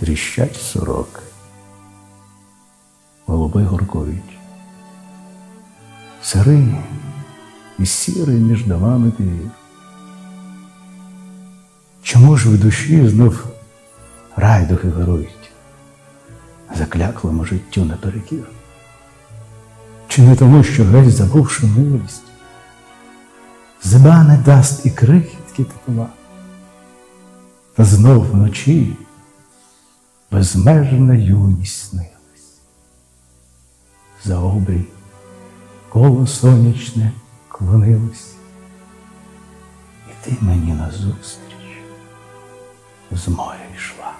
тріщать сороки, голуби горкують. Сирий і сірий між домами твір. Чому ж в душі знов райдухи вирують, закляклому життю наперекір? Чи не тому, що геть забувши милість, зима не дасть і крихітки тепла, та знов вночі безмежна юність снилась. За обрій коло сонячне клонилось, і ти мені назустріч з моря йшла.